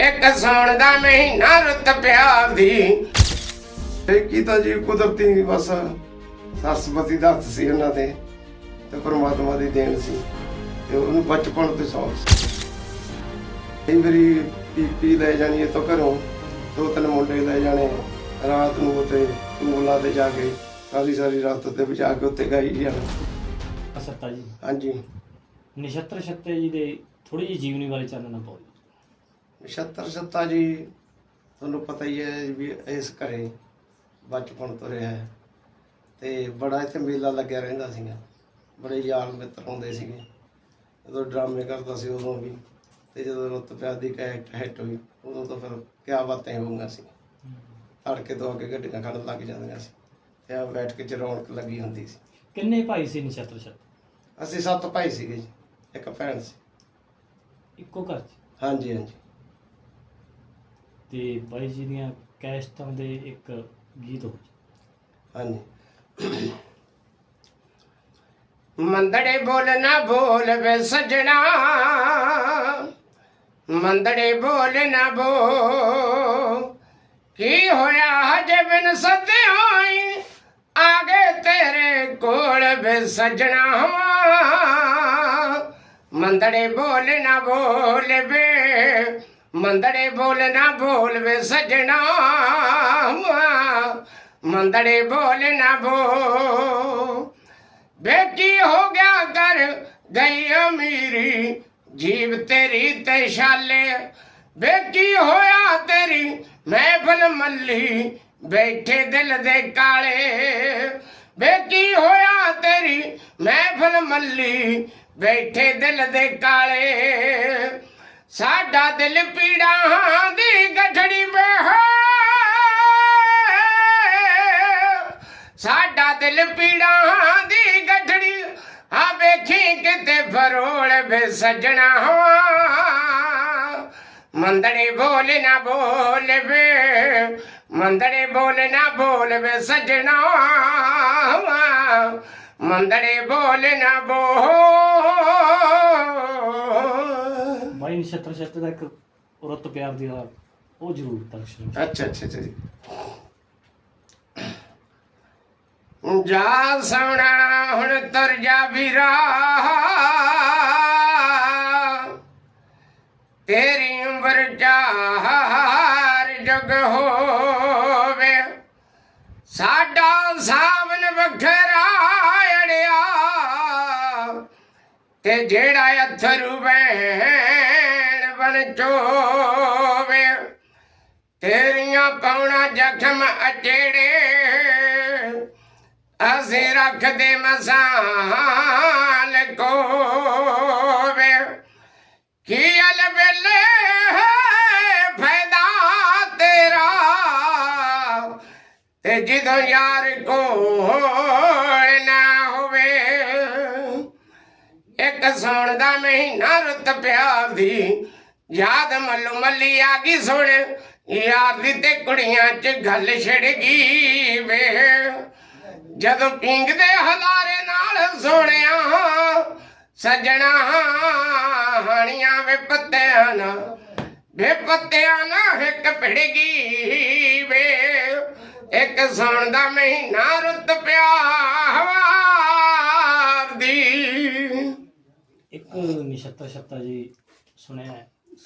ਇੱਕ ਸੌਣ ਦਾ ਮਹੀਨਾ ਰੁੱਤ ਪਿਆਰ ਦੀ। ਇਹ ਕੀਤਾ ਜੀ ਕੁਦਰਤੀ ਬਸ ਸਰਸਵਤੀ ਦਾ ਹੱਥ ਸੀ ਉਹਨਾਂ ਤੇ ਤੇ ਪਰਮਾਤਮਾ ਦੀ ਦੇਣ ਸੀ ਤੇ ਉਹਨੂੰ ਬਚਪਨ ਤੋਂ ਸ਼ੌਕ ਸੀ। ਕਈ ਵਾਰੀ ਪੀਪੀ ਲੈ ਜਾਣੀ ਤੋਂ ਘਰੋਂ ਦੋ ਤਿੰਨ ਮੁੰਡੇ ਲੈ ਜਾਣੇ ਰਾਤ ਨੂੰ ਤੇ ਟੂਲਾਂ ਤੇ ਜਾ ਕੇ ਸਾਰੀ ਸਾਰੀ ਰਾਤ ਤੇ ਵਿਚਾ ਕੇ ਉੱਤੇ ਗਾਈ ਜਾਣਾ। ਸੱਤਾ ਜੀ। ਹਾਂਜੀ। ਨਛੱਤਰ ਛੱਤੇ ਜੀ ਦੇ ਥੋੜੀ ਜਿਹੀ ਜੀਵਨੀ ਬਾਰੇ ਚਾਨਣਾ ਪਾਓ 76 ਸੱਤਾ ਜੀ ਤੁਹਾਨੂੰ ਪਤਾ ਹੀ ਹੈ ਵੀ ਇਸ ਘਰੇ ਬਚਪਨ ਤੋਂ ਰਿਹਾ ਹੈ। ਤੇ ਬੜਾ ਇੱਥੇ ਮੇਲਾ ਲੱਗਿਆ ਰਹਿੰਦਾ ਸੀਗਾ। ਬੜੇ ਯਾਰ ਮਿੱਤਰ ਹੁੰਦੇ ਸੀਗੇ। ਜਦੋਂ ਡਰਾਮੇ ਕਰਦਾ ਸੀ ਉਦੋਂ ਵੀ ਤੇ ਜਦੋਂ ਰੁੱਤ ਪਿਆਰ ਦੀ ਕੈਟ ਹਿੱਟ ਹੋਈ ਉਦੋਂ ਤਾਂ ਫਿਰ ਕਿਆ ਬਾਤਾਂ ਹੋਊਗਾ ਸੀ। ਤੜਕੇ ਤੋਂ ਅੱਗੇ ਗੱਡੀਆਂ ਖੜਨ ਲੱਗ ਜਾਂਦੀਆਂ ਸੀ। ਤੇ ਆ ਬੈਠ ਕੇ ਚ ਰੌਣਕ ਲੱਗੀ ਹੁੰਦੀ ਸੀ। ਕਿੰਨੇ ਭਾਈ ਸੀ ਨਛੱਤਰ ਛੱਤੇ? ਅਸੀਂ ਸੱਤ ਭਾਈ ਸੀਗੇ ਜੀ ਇੱਕ ਭੈਣ ਸੀ। ਇੱਕੋ ਘਰ 'ਚ? ਹਾਂਜੀ ਹਾਂਜੀ। ਤੇ ਬਾਈ ਜੀ ਦੀਆਂ ਕੈਸਟਾਂ ਦੇ ਇੱਕ ਗੀਤ ਹੋ ਹਾਂਜੀ। ਮੰਦੜੇ ਬੋਲ ਨਾ ਬੋਲ ਵੇ ਸਜਣਾ। ਮੰਦੜੇ ਬੋਲ ਨਾ ਬੋਲ। ਕੀ ਹੋਇਆ ਹਜੇ ਬਿਨ ਸਤਿਆਈ ਆਗੇ ਤੇਰੇ ਕੋਲ ਵੇ ਸਜਣਾ ਮੰਦੜੇ ਬੋਲ ਨਾ ਬੋਲ ਵੇ। ਮੰਦੜੇ ਬੋਲਣਾ ਬੋਲ ਵੇ ਸਜਣਾ ਮੰਦੜੇ ਬੋਲਣਾ ਨਾ ਬੋਲ। ਹੋ ਗਿਆ ਕਰ ਗਈ ਅਮੀਰੀ, ਜੀਵ ਤੇਰੀ ਤੇ ਸ਼ਾਲੇ ਬੇਟੀ ਹੋਇਆ ਤੇਰੀ ਮਹਿਫਲ ਮੱਲੀ, ਬੈਠੇ ਦਿਲ ਦੇ ਕਾਲੇ। ਬੇਟੀ ਹੋਇਆ ਤੇਰੀ ਮਹਿਫਲ ਮੱਲੀ, ਬੈਠੇ ਦਿਲ ਦੇ ਕਾਲੇ। ਸਾਡਾ ਦਿਲ ਪੀੜਾਂ ਦੀ ਗਠੜੀ ਬਹਿ ਸਾਡਾ ਦਿਲ ਪੀੜਾਂ ਦੀ ਗਠੜੀ ਆ ਵੇਖੀ ਕਿਤੇ ਫਰੋਲ ਵੇ ਸਜਣਾ ਮੰਦੜੇ ਬੋਲ ਨਾ ਬੋਲ ਵੇ, ਮੰਦੜੇ ਬੋਲ ਨਾ ਬੋਲ ਵੇ ਸਜਣਾ ਮੰਦੜੇ ਬੋਲ ਨਾ ਬੋਲ ਬਾਈ ਨਛੱਤਰ ਛੱਤੇ ਦਾ ਇੱਕ ਰੁੱਤ ਪਿਆਰ ਦੀ ਹਾਲ ਉਹ ਜ਼ਰੂਰ ਦਰਸ਼ਨ ਅੱਛਾ ਅੱਛਾ ਅੱਛਾ ਜੀ। ਜਾ ਸੋਣਾ ਹੁਣ ਤਰ ਜਾ ਵੀਰਾ। ਤੇਰੀ ਉਮਰ ਚਾਰ ਜਗ ਹੋਵੇ। ਸਾਡਾ ਸਾਵਨ ਵੱਖਰਾ ਅੜਿਆ। ਤੇ ਜਿਹੜਾ ਅਥਰੂ ਬਹਿਣ ਬਣ ਚੋਵੇ ਤੇਰੀਆਂ ਪਾਉਣਾ ਜ਼ਖਮ ਅਚੇੜੇ, ਅਸੀਂ ਰੱਖਦੇ ਮਸਾਲ ਕੋਵੇ। ਕੀ ਅਲ ਵੇਲੇ ਫਾਇਦਾ ਤੇਰਾ? ਤੇ ਜਦੋਂ ਯਾਰ ਕੋਲ ਨਾ ਹੋਵੇ, ਇੱਕ ਸੌਣ ਦਾ ਮਹੀਨਾ ਰੁੱਤ ਪਿਆਰ ਦੀ ਯਾਦ ਮੱਲੋ ਮੱਲੀ ਆ ਗਈ ਸੁਣ, ਯਾਰ ਦੀ ਤੇ ਕੁੜੀਆਂ 'ਚ ਗੱਲ ਛਿੜ ਗਈ ਵੇ। ਜਦੋਂ ਪਿੰਗਦੇ ਹਲਾਰੇ ਨਾਲ ਸੋਹਣਿਆ, ਸਜਣਾ ਹਾਣੀਆਂ ਵੇ ਪੱਤਿਆਂ ਨਾ ਵੇ ਪੱਤਿਆਂ ਨਾ ਇੱਕ ਭਿੜ ਗਈ ਵੇ। ਇੱਕ ਸੌਣ ਦਾ ਮਹੀਨਾ ਰੁੱਤ ਪਿਆਰ ਦੀ। ਇੱਕ ਨਛੱਤਰ ਛੱਤਾ ਜੀ ਸੁਣਿਆ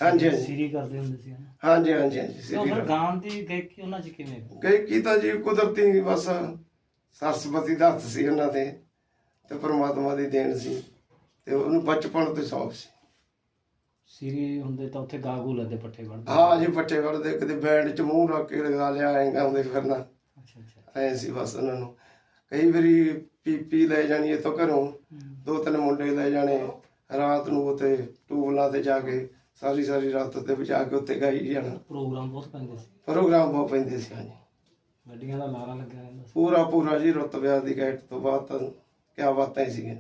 ਹਾਂਜੀ, ਹਾਂਜੀ। ਸੀਰੀ ਕਰਦੇ ਹੁੰਦੇ ਸੀ ਹਨਾ। ਹਾਂਜੀ ਹਾਂਜੀ ਹਾਂਜੀ ਤੇ ਉਹ ਸ੍ਰੀ ਫਿਰ। ਗਾਣ ਦੀ ਗਾਇਕੀ ਉਹਨਾਂ 'ਚ ਕਿਵੇਂ? ਕਈ ਕੀਤਾ ਜੀ ਕੁਦਰਤੀ ਬਸ ਸਰਸਵਤੀ ਦਾ ਹੱਥ ਸੀ ਉਹਨਾਂ ਤੇ ਤੇ ਪਰਮਾਤਮਾ ਦੀ ਦੇਣ ਸੀ ਤੇ ਉਹਨੂੰ ਬਚਪਨ ਤੋਂ ਸ਼ੌਕ ਸੀ। ਸੀਰੀ ਹੁੰਦੇ ਤਾਂ ਉੱਥੇ ਗਾਗੂ ਲੱਦੇ ਪੱਠੇ ਵੜਦੇ। ਹਾਂ ਜੀ ਪੱਟੇ ਵੜਦੇ ਕਦੇ ਬੈਂਡ ਚ ਮੂੰਹ ਰੱਖ ਕੇ ਲਗਾ ਲਿਆ ਐਂ ਗਾਉਂਦੇ ਫਿਰਨਾ। ਅੱਛਾ ਅੱਛਾ। ਐ ਸੀ ਬਸ ਉਹਨਾਂ ਨੂੰ। ਕਈ ਵਾਰੀ ਪੀਪੀ ਲੈ ਜਾਣੀ ਤੋਂ ਘਰੋਂ ਦੋ ਤਿੰਨ ਮੁੰਡੇ ਲੈ ਜਾਣੇ ਰਾਤ ਨੂੰ ਉੱਤੇ ਟੂਲਾਂ ਤੇ ਜਾ ਕੇ ਸਾਰੀ ਸਾਰੀ ਰਾਤ ਤੇ ਵਿਚਾ ਕੇ ਉੱਤੇ ਗਾਈ ਜਾਣਾ। ਪ੍ਰੋਗਰਾਮ ਬਹੁਤ ਪੈਂਦੇ ਸੀ। ਪ੍ਰੋਗਰਾਮ ਬਹੁਤ ਪੈਂਦੇ ਸੀ ਹਾਂਜੀ। ਗੱਡੀਆਂ ਦਾ ਲਾਰਾ ਲੱਗਿਆ ਰਹਿੰਦਾ ਸੀ। ਪੂਰਾ ਪੂਰਾ ਜੀ ਰੁੱਤ ਵਿਆਹ ਦੀ ਗੈਟ ਤੋਂ ਬਾਅਦ ਤਾਂ ਕਿਆ ਬਾਤਾਂ ਹੀ ਸੀਗੀਆਂ।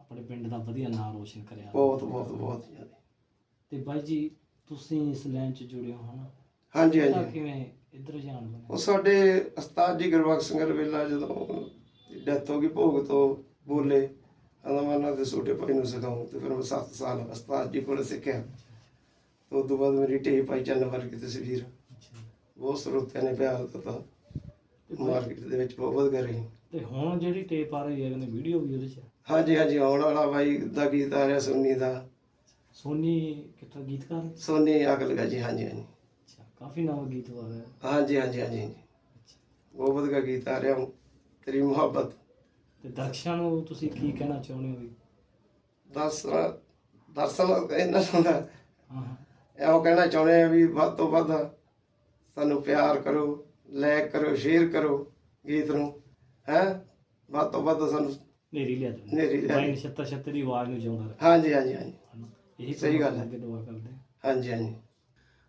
ਆਪਣੇ ਪਿੰਡ ਦਾ ਵਧੀਆ ਨਾਮ ਰੋਸ਼ਨ ਕਰਿਆ। ਬਹੁਤ ਬਹੁਤ ਬਹੁਤ ਜ਼ਿਆਦਾ ਤੇ ਬਾਈ ਜੀ ਤੁਸੀਂ ਇਸ ਲਾਈਨ 'ਚ ਜੁੜੇ ਹੋ ਹਨਾ? ਹਾਂਜੀ ਹਾਂਜੀ। ਕਿਵੇਂ ਇੱਧਰ ਜਾਣ ਉਹ ਸਾਡੇ ਉਸਤਾਦ ਜੀ ਗੁਰਬਖਸ਼ ਸਿੰਘ ਰਵੇਲਾ ਜਦੋਂ ਡੈਥ ਹੋ ਗਈ ਭੋਗ ਤੋਂ ਬੋਲੇ ਕਹਿੰਦਾ ਮੈਂ ਉਹਨਾਂ ਦੇ ਛੋਟੇ ਭਾਈ ਨੂੰ ਸਿਖਾਉਂ ਤੇ ਫਿਰ ਮੈਂ 7 ਸਾਲ ਉਸਤਾਦ ਜੀ ਕੋਲ ਸਿੱਖਿਆ। ਤੇ ਬਾਅਦ ਮੇਰੀ ਟੇਪ ਆਈ ਚੰਨ ਵਰਗੀ ਤਸਵੀਰ ਬਹੁਤ ਸਰੋਤਿਆਂ ਨੇ ਪਿਆਰ ਦਿੱਤਾ। ਤੇ ਮਾਰਕੀਟ ਦੇ ਵਿੱਚ ਬਹੁਤ ਵਧੀਆ ਰਹੀ। ਤੇ ਹੁਣ ਜਿਹੜੀ ਟੇਪ ਆ ਰਹੀ ਹੈ ਕਹਿੰਦੇ ਵੀਡੀਓ ਵੀ ਉਹਦੇ ਚ। ਹਾਂਜੀ ਹਾਂਜੀ ਆਉਣ ਵਾਲਾ ਬਾਈ ਦਾ ਗੀਤ ਆ ਰਿਹਾ ਸੋਨੀ ਦਾ। ਸੋਨੀ ਕਿੱਥਾ ਗੀਤਕਾਰ ਸੋਨੀ ਅੱਗ ਲਗਾ ਜੀ ਹਾਂਜੀ ਹਾਂਜੀ। ਅੱਛਾ ਕਾਫੀ ਨਵਾਂ ਗੀਤ ਆ ਰਿਹਾ ਹਾਂਜੀ ਹਾਂਜੀ ਹਾਂਜੀ ਬਹੁਤ ਵਧੀਆ ਗੀਤ ਆ ਰਿਹਾ। ਤੇਰੀ ਮੁਹੱਬਤ। ਤੇ ਦਰਸ਼ਕਾਂ ਨੂੰ ਤੁਸੀਂ ਕੀ ਕਹਿਣਾ ਚਾਹੁੰਦੇ ਹੋ ਵੀ? ਦਸ ਦਰਸਲ ਇਹਨਾਂ ਹਾਂ ਇਹੋ ਕਹਿਣਾ ਚਾਹੁੰਦੇ ਆ ਵੀ ਵੱਧ ਤੋਂ ਵੱਧ ਸਾਨੂੰ ਪਿਆਰ ਕਰੋ ਲਾਇਕ ਕਰੋ ਸ਼ੇਅਰ ਕਰੋ ਗੀਤ ਨੂੰ ਹੈ? ਵੱਧ ਤੋਂ ਵੱਧ ਸਾਨੂੰ ਨੇਰੀ ਲਿਆ ਜਾਂਦੇ ਨੇਰੀ ਲਿਆ ਬਾਈ ਨਛੱਤਰ ਛੱਤਰ ਦੀ ਆਵਾਜ਼ ਨੂੰ ਜਿਉਂਦਾ ਰੱਖ। ਹਾਂਜੀ ਹਾਂਜੀ ਹਾਂਜੀ। ਇਹੀ ਸਹੀ ਗੱਲ ਹੈ। ਦੁਆ ਕਰਦੇ। ਹਾਂਜੀ ਹਾਂਜੀ।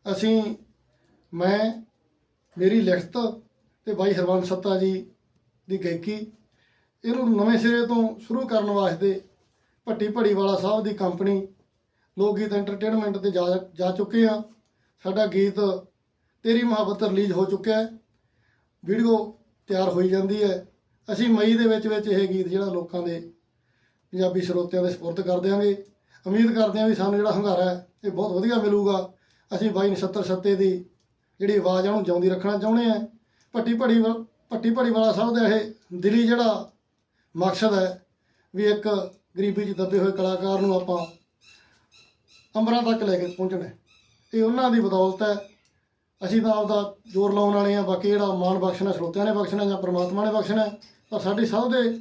ਅਸੀਂ ਮੈਂ ਮੇਰੀ ਲਿਖਤ ਤੇ ਬਾਈ ਹਰਵੰਸ ਸੱਤਾ ਜੀ ਦੀ ਗਾਇਕੀ ਇਹਨੂੰ ਨਵੇਂ ਸਿਰੇ ਤੋਂ ਸ਼ੁਰੂ ਕਰਨ ਵਾਸਤੇ ਭੱਟੀ ਭੜੀ ਵਾਲਾ ਸਾਹਿਬ ਦੀ ਕੰਪਨੀ ਲੋਕ ਗੀਤ ਐਂਟਰਟੇਨਮੈਂਟ ਤੇ ਜਾ ਜਾ ਚੁੱਕੇ ਆ। ਸਾਡਾ ਗੀਤ ਤੇਰੀ ਮੁਹੱਬਤ ਰਿਲੀਜ਼ ਹੋ ਚੁੱਕਿਆ ਹੈ। ਵੀਡੀਓ ਤਿਆਰ ਹੋਈ ਜਾਂਦੀ ਹੈ। ਅਸੀਂ ਮਈ ਦੇ ਵਿੱਚ ਵਿੱਚ ਇਹ ਗੀਤ ਜਿਹੜਾ ਲੋਕਾਂ ਦੇ ਪੰਜਾਬੀ ਸਰੋਤਿਆਂ ਦੇ ਸਪੁਰਦ ਕਰ ਦਿਆਂਗੇ। ਉਮੀਦ ਕਰਦੇ ਹਾਂ ਵੀ ਸਾਨੂੰ ਜਿਹੜਾ ਹੰਗਾਰਾ ਹੈ, ਇਹ ਬਹੁਤ ਵਧੀਆ ਮਿਲੂਗਾ। ਅਸੀਂ ਬਾਈ ਨਛੱਤਰ ਸੱਤੇ ਦੀ ਜਿਹੜੀ ਆਵਾਜ਼ ਆ ਉਹਨੂੰ ਜਿਉਂਦੀ ਰੱਖਣਾ ਚਾਹੁੰਦੇ ਆ ਭੱਟੀ ਭੜੀ ਵਾ- ਭੱਟੀ ਭੜੀ ਵਾਲਾ ਸਾਹਿਬ ਦਾ ਇਹ ਦਿਲੀ ਜਿਹੜਾ ਮਕਸਦ ਹੈ ਵੀ ਇੱਕ ਗਰੀਬੀ 'ਚ ਦੱਬੇ ਹੋਏ ਕਲਾਕਾਰ ਨੂੰ ਆਪਾਂ ਅੰਬਰਾਂ ਤੱਕ ਲੈ ਕੇ ਪਹੁੰਚਣਾ ਇਹ ਉਹਨਾਂ ਦੀ ਬਦੌਲਤ ਹੈ। ਅਸੀਂ ਤਾਂ ਆਪਦਾ ਜ਼ੋਰ ਲਾਉਣ ਵਾਲੇ ਆ ਬਾਕੀ ਜਿਹੜਾ ਮਾਣ ਬਖਸ਼ਣਾ, ਸਰੋਤਿਆਂ ਨੇ ਬਖਸ਼ਣਾ ਜਾਂ ਪ੍ਰਮਾਤਮਾ ਨੇ ਬਖਸ਼ਣਾ ਪਰ ਸਾਡੀ ਸਭ ਦੇ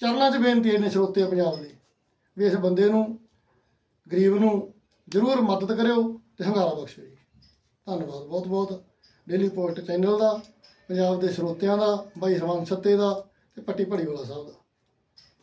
ਚਰਨਾਂ 'ਚ ਬੇਨਤੀ ਹੈ ਨੇ ਸਰੋਤੇ ਪੰਜਾਬ ਦੇ ਵੀ ਇਸ ਬੰਦੇ ਨੂੰ, ਗਰੀਬ ਨੂੰ ਜ਼ਰੂਰ ਮਦਦ ਕਰਿਓ ਤੇ ਹੰਗਾਰਾ ਬਖਸ਼ੋ ਜੀ। ਧੰਨਵਾਦ। ਬਹੁਤ ਬਹੁਤ ਡੇਲੀ ਪੋਸਟ ਚੈਨਲ ਦਾ, ਪੰਜਾਬ ਦੇ ਸਰੋਤਿਆਂ ਦਾ, ਬਾਈ ਹਰਵੰਸ ਸੱਤੇ ਦਾ ਤੇ ਪੱਟੀ ਭੜੀ ਵਾਲਾ ਸਾਹਿਬ ਦਾ।